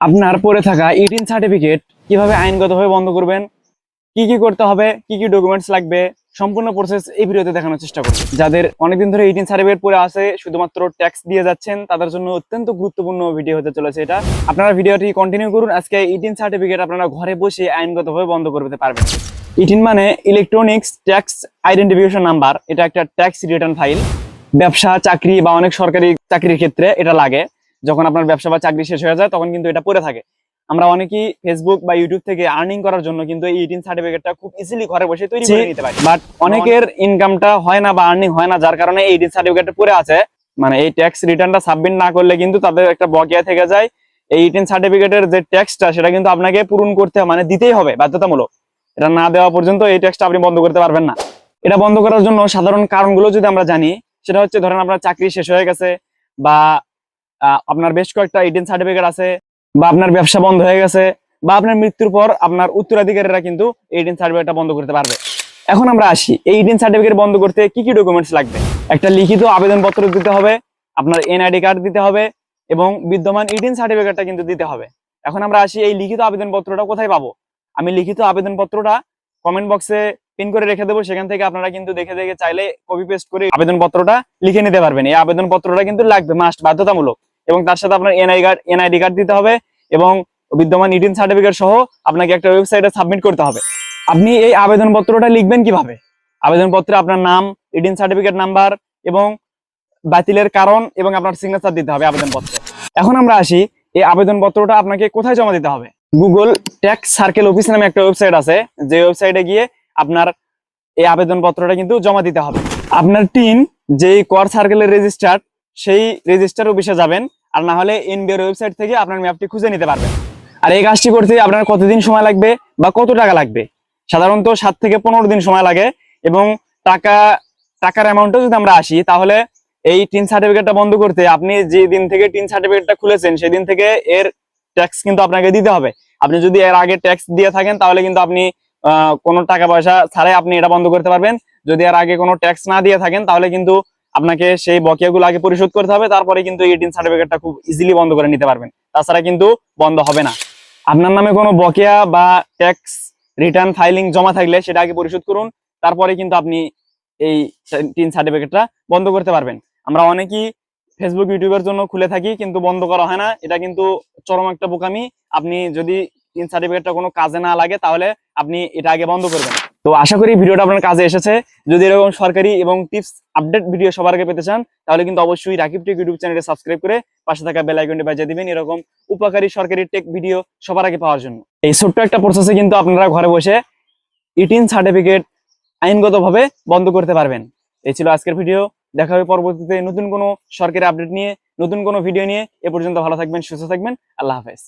আপনার পড়ে থাকা ইটিন সার্টিফিকেট কীভাবে আইনগতভাবে বন্ধ করবেন, কি কি করতে হবে, কি কি ডকুমেন্টস লাগবে, সম্পূর্ণ প্রসেস এই ভিডিওতে দেখানোর চেষ্টা করব। যাদের অনেকদিন ধরে ইটিন সার্টিফিকেট পড়ে আছে, শুধুমাত্র ট্যাক্স দিয়ে যাচ্ছেন, তাদের জন্য অত্যন্ত গুরুত্বপূর্ণ ভিডিও হতে চলেছে এটা। আপনারা ভিডিওটি কন্টিনিউ করুন, আজকে ইটিন সার্টিফিকেট আপনারা ঘরে বসে আইনগতভাবে বন্ধ করতে পারবেন। ইটিন মানে ইলেকট্রনিক্স ট্যাক্স আইডেন্টিফিকেশন নাম্বার এটা একটা ট্যাক্স রিটার্ন ফাইল ব্যবসা, চাকরি বা অনেক সরকারি চাকরির ক্ষেত্রে এটা লাগে। যখন আপনার ব্যবসা বা চাকরি শেষ হয়ে যায় তখন কিন্তু এটা পড়ে থাকে। আমরা অনেকেই ফেসবুক বা ইউটিউব থেকে আর্নিং করার জন্য কিন্তু এই ইটিন সার্টিফিকেটটা খুব ইজিলি ঘরে বসে তৈরি করে নিতে পারি। বাট অনেকের ইনকামটা হয় না বা আর্নিং হয় না যার কারণে এই ইটিন সার্টিফিকেটটা পড়ে আছে। মানে এই ট্যাক্স রিটার্নটা সাবমিট না করলে কিন্তু তাদের একটা বকেয়া থেকে যায়। এই ইটিন সার্টিফিকেটের যে ট্যাক্সটা সেটা কিন্তু আপনাকে পূরণ করতে মানে দিতেই হবে বাধ্যতামূলক। এটা না দেওয়া পর্যন্ত এই ট্যাক্সটা আপনি বন্ধ করতে পারবেন না। এটা বন্ধ করার জন্য সাধারণ কারণগুলো যদি আমরা জানি সেটা হচ্ছে ধরেন আপনার চাকরি শেষ হয়ে গেছে বা আপনার বেশ কয়েকটা ইডেন সার্টিফিকেট আছে, বা আপনার ব্যবসা বন্ধ হয়ে গেছে, বা আপনার মৃত্যুর পর আপনার উত্তরাধিকারীরা কিন্তু ইডেন সার্টিফিকেটটা বন্ধ করতে পারবে। এখন আমরা আসি, এই ইডেন সার্টিফিকেট বন্ধ করতে কি কি ডকুমেন্টস লাগবে? একটা লিখিত আবেদনপত্র দিতে হবে, আপনার এনআইডি কার্ড দিতে হবে, এবং বিদ্যমান ইডেন সার্টিফিকেটটা কিন্তু দিতে হবে। এখন আমরা আসি, এই লিখিত আবেদনপত্রটা কোথায় পাবো? আমি লিখিত আবেদনপত্রটা কমেন্ট বক্সে পিন করে রেখে দেবো, সেখান থেকে আপনারা কিন্তু দেখে দেখে চাইলে কপি পেস্ট করে আবেদনপত্রটা লিখে নিতে পারবেন। এই আবেদনপত্রটা কিন্তু লাগবে মাস্ট বাধ্যতামূলক। এবং তার সাথে আপনার এনআই কার্ড এনআইডি কার্ড দিতে হবে এবং বিদ্যমান ইডিন সার্টিফিকেট সহ আপনাকে একটা ওয়েবসাইটে সাবমিট করতে হবে। আপনি এই আবেদনপত্রটা লিখবেন কীভাবে? আবেদনপত্রে আপনার নাম ইডিন সার্টিফিকেট নাম্বার এবং বাতিলের কারণ এবং আপনার সিগনেচার দিতে হবে আবেদনপত্রে। এখন আমরা আসি, এই আবেদনপত্রটা আপনাকে কোথায় জমা দিতে হবে? গুগল ট্যাক্স সার্কেল অফিস নামে একটা ওয়েবসাইট আছে, যে ওয়েবসাইটে গিয়ে আপনার এই আবেদনপত্রটা কিন্তু জমা দিতে হবে। আপনার টিন যেই কর সার্কেলের রেজিস্টার সেই রেজিস্টার অফিসে যাবেন আর না হলে এনবিআর ওয়েবসাইট থেকে আপনার ম্যাপটি খুঁজে নিতে পারবেন। আর এই কাজটি করতে আপনার কতদিন সময় লাগবে বা কত টাকা লাগবে? সাধারণত সাত থেকে পনেরো দিন সময় লাগে এবং টাকা, টাকার অ্যামাউন্টও যদি আমরা আসি, তাহলে এই টিন সার্টিফিকেটটা বন্ধ করতে আপনি যে দিন থেকে টিন সার্টিফিকেটটা খুলেছেন সেদিন থেকে এর ট্যাক্স কিন্তু আপনাকে দিতে হবে। আপনি যদি এর আগে ট্যাক্স দিয়ে থাকেন, তাহলে কিন্তু আপনি কোনো টাকা পয়সা ছাড়াই আপনি এটা বন্ধ করতে পারবেন। যদি এর আগে কোনো ট্যাক্স না দিয়ে থাকেন, তাহলে কিন্তু আপনাকে সেই বকেয়াগুলো আগে পরিশোধ করতে হবে, তারপরে কিন্তু এই টিন সার্টিফিকেটটা খুব ইজিলি বন্ধ করে নিতে পারবেন। তাছাড়া কিন্তু বন্ধ হবে না। আপনার নামে কোনো বকেয়া বা ট্যাক্স রিটার্ন ফাইলিং জমা থাকলে সেটা আগে পরিশোধ করুন, তারপরে কিন্তু আপনি এই টিন সার্টিফিকেটটা বন্ধ করতে পারবেন। আমরা অনেকেই ফেসবুক ইউটিউবের জন্য খুলে থাকি, কিন্তু বন্ধ করা হয় না। এটা কিন্তু চরম একটা বোকামি। আপনি যদি টিন সার্টিফিকেটটা কোনো কাজে না লাগে, তাহলে আপনি এটা আগে বন্ধ করবেন। তো আশা করি ভিডিওটা আপনার কাজে এসেছে। যদি এরকম সরকারি এবং টিপস আপডেট ভিডিও সবার আগে পেতে চান, তাহলে কিন্তু অবশ্যই রাকিব টেক ইউটিউব চ্যানেলটি সাবস্ক্রাইব করে পাশে থাকা বেল আইকনটি বাজিয়ে দিবেন এরকম উপকারী সরকারি টেক ভিডিও সবার আগে পাওয়ার জন্য। এই ছোট্ট একটা প্রসেসে কিন্তু আপনারা ঘরে বসে ইটিন সার্টিফিকেট আইনগতভাবে বন্ধ করতে পারবেন। এই ছিল আজকের ভিডিও দেখা হবে পরবর্তীতে নতুন কোনো সরকারি আপডেট নিয়ে, নতুন কোনো ভিডিও নিয়ে। এ পর্যন্ত ভালো থাকবেন, সুস্থ থাকবেন। আল্লাহ হাফেজ।